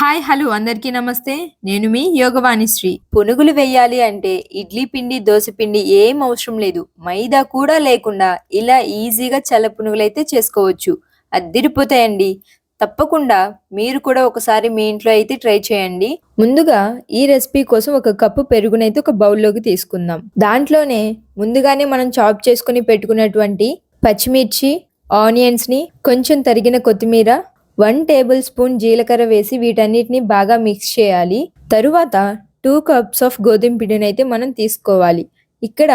Hi hello అందరికీ నమస్తే. నేను మీ యోగవాణి శ్రీ. పునుగులు వేయాలి అంటే ఇడ్లీ పిండి దోశ పిండి ఏం అవసరం లేదు. మైదా కూడా లేకుండా ఇలా ఈజీగా చల్ల పునుగులైతే చేసుకోవచ్చు. అద్దిరిపోతాయండి. తప్పకుండా మీరు కూడా ఒకసారి మీ ఇంట్లో అయితే ట్రై చేయండి. ముందుగా ఈ రెసిపీ కోసం ఒక కప్పు పెరుగునైతే ఒక బౌల్లోకి తీసుకుందాం. దాంట్లోనే ముందుగానే మనం చాప్ చేసుకుని పెట్టుకున్నటువంటి పచ్చిమిర్చి ఆనియన్స్ని కొంచెం తరిగిన కొత్తిమీర వన్ టేబుల్ స్పూన్ జీలకర్ర వేసి వీటన్నిటిని బాగా మిక్స్ చేయాలి. తరువాత టూ కప్స్ ఆఫ్ గోధుమ పిండిని అయితే మనం తీసుకోవాలి. ఇక్కడ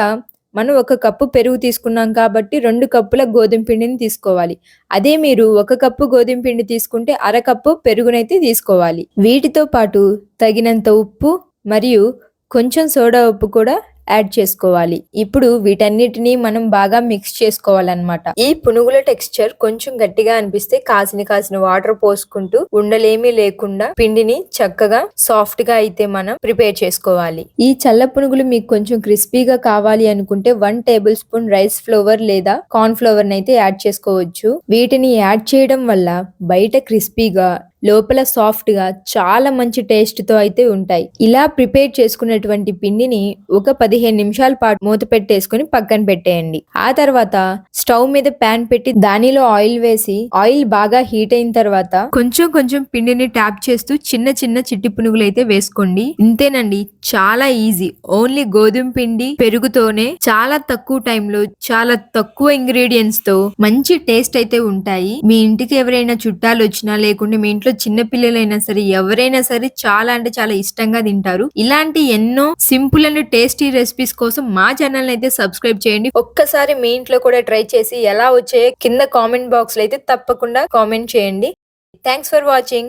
మనం ఒక కప్పు పెరుగు తీసుకున్నాం కాబట్టి రెండు కప్పుల గోధుమ పిండిని తీసుకోవాలి. అదే మీరు ఒక కప్పు గోధుమ పిండి తీసుకుంటే అర కప్పు పెరుగునైతే తీసుకోవాలి. వీటితో పాటు తగినంత ఉప్పు మరియు కొంచెం సోడా ఉప్పు కూడా యాడ్ చేసుకోవాలి. ఇప్పుడు వీటన్నిటిని మనం బాగా మిక్స్ చేసుకోవాలన్నమాట. ఈ పునుగుల టెక్స్చర్ కొంచెం గట్టిగా అనిపిస్తే కాసిన కాసిన వాటర్ పోసుకుంటూ ఉండలేమీ లేకుండా పిండిని చక్కగా సాఫ్ట్గా అయితే మనం ప్రిపేర్ చేసుకోవాలి. ఈ చల్ల పునుగులు మీకు కొంచెం క్రిస్పీగా కావాలి అనుకుంటే one table spoon rice flour లేదా కార్న్ ఫ్లోవర్ అయితే యాడ్ చేసుకోవచ్చు. వీటిని యాడ్ చేయడం వల్ల బయట క్రిస్పీగా లోపల సాఫ్ట్గా చాలా మంచి టేస్ట్తో అయితే ఉంటాయి. ఇలా ప్రిపేర్ చేసుకున్నటువంటి పిండిని ఒక పదిహేను నిమిషాల పాటు మూత పెట్టేసుకుని పక్కన పెట్టేయండి. ఆ తర్వాత స్టవ్ మీద ప్యాన్ పెట్టి దానిలో ఆయిల్ వేసి ఆయిల్ బాగా హీట్ అయిన తర్వాత కొంచెం కొంచెం పిండిని ట్యాప్ చేస్తూ చిన్న చిన్న చిట్టి పునుగులు అయితే వేసుకోండి. ఇంతేనండి చాలా ఈజీ. ఓన్లీ గోధుమ పిండి పెరుగుతోనే చాలా తక్కువ టైంలో చాలా తక్కువ ఇంగ్రీడియంట్స్తో మంచి టేస్ట్ అయితే ఉంటాయి. మీ ఇంటికి ఎవరైనా చుట్టాలు వచ్చినా లేకుంటే మీ ఇంట్లో చిన్నపిల్లలైనా సరే ఎవరైనా సరే చాలా అంటే చాలా ఇష్టంగా తింటారు. ఇలాంటి ఎన్నో సింపుల్ అండ్ టేస్టీ రెసిపీస్ కోసం మా ఛానల్ అయితే సబ్స్క్రైబ్ చేయండి. ఒక్కసారి మీ ఇంట్లో కూడా ట్రై చేసి ఎలా వచ్చాయో కింద కామెంట్ బాక్స్లో అయితే తప్పకుండా కామెంట్ చేయండి. Thanks for watching.